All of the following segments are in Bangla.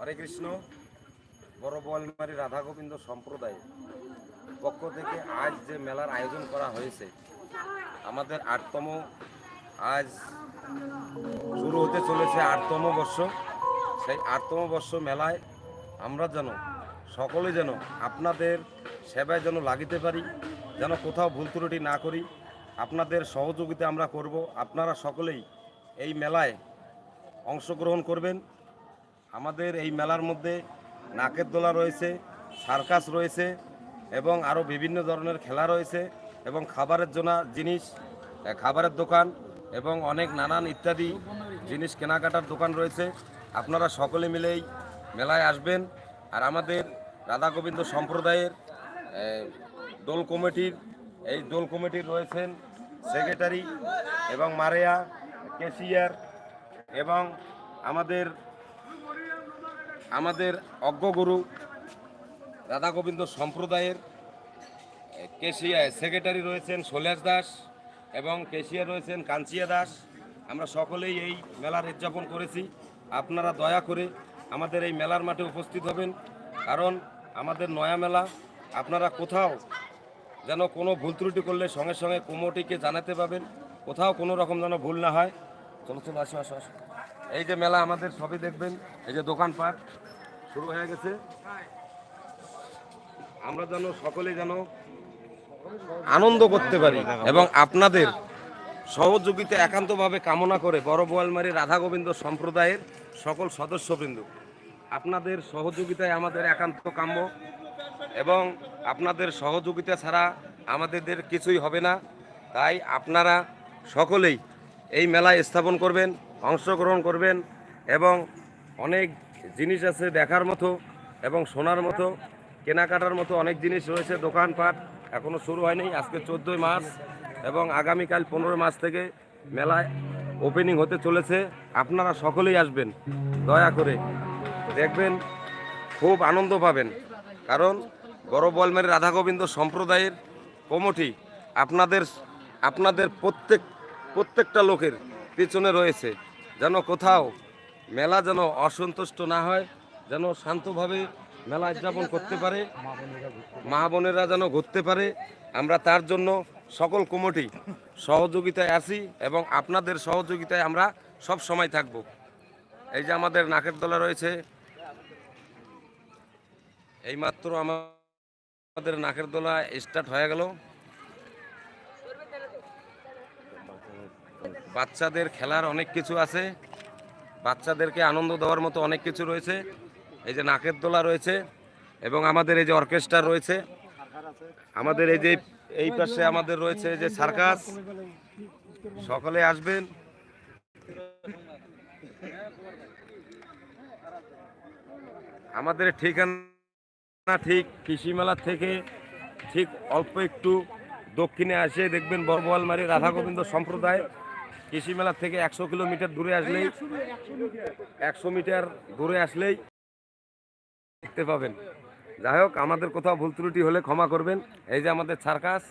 হরে কৃষ্ণ। বড় বোয়ালমারি রাধা গোবিন্দ সম্প্রদায় পক্ষ থেকে আজ যে মেলার আয়োজন করা হয়েছে, আমাদের আটতম, আজ শুরু হতে চলেছে আটতম বর্ষ। সেই আটতম বর্ষ মেলায় আমরা যেন, সকলে যেন আপনাদের সেবায় যেন লাগিতে পারি, যেন কোথাও ভুল ত্রুটি না করি, আপনাদের সহযোগিতা আমরা করব। আপনারা সকলেই এই মেলায় অংশগ্রহণ করবেন। আমাদের এই মেলার মধ্যে নাকের দোলা রয়েছে, সার্কাস রয়েছে এবং আরও বিভিন্ন ধরনের খেলা রয়েছে এবং খাবারের জন্য জিনিস খাবারের দোকান এবং অনেক নানান ইত্যাদি জিনিস কেনাকাটার দোকান রয়েছে। আপনারা সকলে মিলেই মেলায় আসবেন। আর আমাদের রাধা গোবিন্দ সম্প্রদায়ের দোল কমিটির, এই দোল কমিটির রয়েছেন সেক্রেটারি এবং মারেয়া, কেশিয়ার এবং আমাদের আমাদের অজ্ঞগুরু রাধা গোবিন্দ সম্প্রদায়ের কেশিয়া সেক্রেটারি রয়েছেন সোলেশ দাস এবং কেশিয়া রয়েছেন কাঞ্চিয়া দাস। আমরা সকলেই এই মেলার উদযাপন করেছি। আপনারা দয়া করে আমাদের এই মেলার মাঠে উপস্থিত হবেন। কারণ আমাদের নয়া মেলা, আপনারা কোথাও যেন কোনো ভুল ত্রুটি করলে সঙ্গে সঙ্গে কমিটিকে জানাতে পাবেন কোথাও কোনো রকম যেন ভুল না হয়। চলো চলো, আসো আসো আসো। এই যে মেলা আমাদের সবই দেখবেন, এই যে দোকানপাট, শুরু হয়ে গেছে। আমরা যেন সকলে যেন আনন্দ করতে পারি এবং আপনাদের সহযোগিতা একান্তভাবে কামনা করে বড় বোয়ালমারি রাধা গোবিন্দ সম্প্রদায়ের সকল সদস্যবৃন্দ। আপনাদের সহযোগিতায় আমাদের একান্ত কাম্য এবং আপনাদের সহযোগিতা ছাড়া আমাদের কিছুই হবে না। তাই আপনারা সকলেই এই মেলায় স্থাপন করবেন। অংশগ্রহণ করবেন এবং অনেক জিনিস আছে দেখার মতো এবং শোনার মতো, কেনাকাটার মতো অনেক জিনিস রয়েছে দোকানপাট এখনও শুরু হয়নি, আজকে চোদ্দোই মার্চ এবং আগামীকাল পনেরো মাস থেকে মেলায় ওপেনিং হতে চলেছে। আপনারা সকলেই আসবেন, দয়া করে দেখবেন, খুব আনন্দ পাবেন। কারণ বড় বলমের রাধা গোবিন্দ সম্প্রদায়ের কমিটি আপনাদের আপনাদের প্রত্যেক, প্রত্যেকটা লোকের পেছনে রয়েছে। যেন কোথাও মেলা যেন অসন্তুষ্ট না হয়, যেন শান্তভাবে মেলা উদযাপন করতে পারে, মা বোনেরা যেন ঘুরতে পারে। আমরা তার জন্য সকল কমিটি সহযোগিতায় আছি এবং আপনাদের সহযোগিতায় আমরা সব সময় থাকব। এই যে আমাদের নাকের দলা রয়েছে, এইমাত্র আমাদের নাকের দোলা স্টার্ট হয়ে গেল। বাচ্চাদের খেলার অনেক কিছু আছে। বাচ্চাদেরকে আনন্দ দেওয়ার মতো অনেক কিছু রয়েছে। এই যে নাকের দোলা রয়েছে এবং আমাদের এই যে অর্কেস্ট্রা রয়েছে। আমাদের এই যে এই পাশে আমাদের রয়েছে যে সার্কাস। সকলে আসবেন। আমাদের ঠিকানা ঠিক কৃষি মেলা থেকে ঠিক অল্প একটু দক্ষিণে আসে। দেখবেন বড়বোয়ালমারি রাধা গোবিন্দ সম্প্রদায়। কৃষি মেলা থেকে একশো কিলোমিটার দূরে আসলেই, একশো মিটার দূরে আসলেই দেখতে পাবেন। যাই হোক, আমাদের কোথাও ভুল ত্রুটি হলে ক্ষমা করবেন। এই যে আমাদের সার্কাস,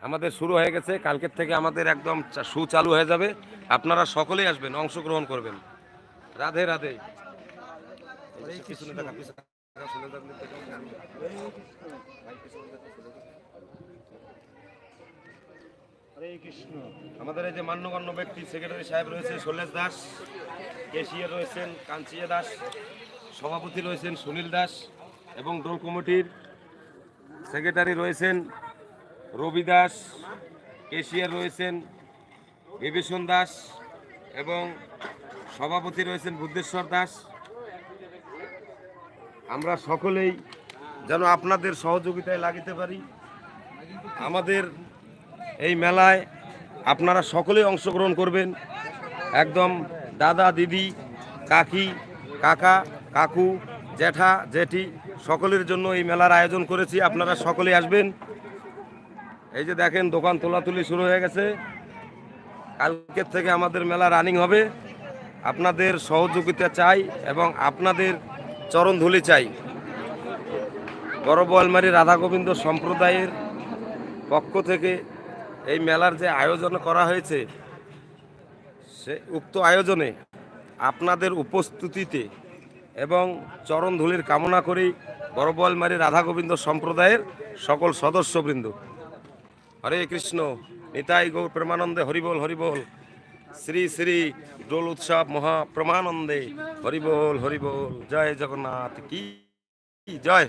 আমাদের শুরু হয়ে গেছে। কালকের থেকে আমাদের একদম চা- সুচালু হয়ে যাবে। আপনারা সকলেই আসবেন, অংশগ্রহণ করবেন। রাধে রাধে যে পিছনে দেখা, পিছনে দেখা, শুনে থাকলে তো কেমন হবে? আমাদের এই যে মান্যগণ্য ব্যক্তি সেক্রেটারি সাহেব রয়েছে শৈলেশ দাস কেশিয়ার রয়েছেন কাঞ্চিয়া দাস, সভাপতি রয়েছেন সুনীল দাস এবং দোল কমিটির সেক্রেটারি রয়েছেন রবি দাস কেশিয়ার রয়েছেন বিভীষণ দাস এবং সভাপতি রয়েছেন বুদ্ধেশ্বর দাস। আমরা সকলেই যেন আপনাদের সহযোগিতায় লাগিতে পারি। আমাদের এই মেলায় আপনারা সকলেই অংশগ্রহণ করবেন। একদম দাদা, দিদি, কাকি, কাকা, কাকু, জ্যাঠা জেঠি সকলের জন্য এই মেলার আয়োজন করেছি। আপনারা সকলে আসবেন। এই যে দেখেন, দোকান তোলাতুলি শুরু হয়ে গেছে। কালকের থেকে আমাদের মেলা রানিং হবে। আপনাদের সহযোগিতা চাই এবং আপনাদের চরণধুলি চাই। বড় বোয়ালমারি রাধা গোবিন্দ সম্প্রদায়ের পক্ষ থেকে এই মেলার যে আয়োজন করা হয়েছে, সে উক্ত আয়োজনে আপনাদের উপস্থিতিতে এবং চরণ চরণধুলির কামনা করেই বড় বোয়ালমারি রাধা গোবিন্দ সম্প্রদায়ের সকল সদস্যবৃন্দ। হরে কৃষ্ণ, নিতাই গৌর প্রেমানন্দে হরিবোল হরিবোল। শ্রী শ্রী দোল উৎসব মহা প্রমানন্দে হরিবোল হরিবোল। জয় জগন্নাথ, কি জয়?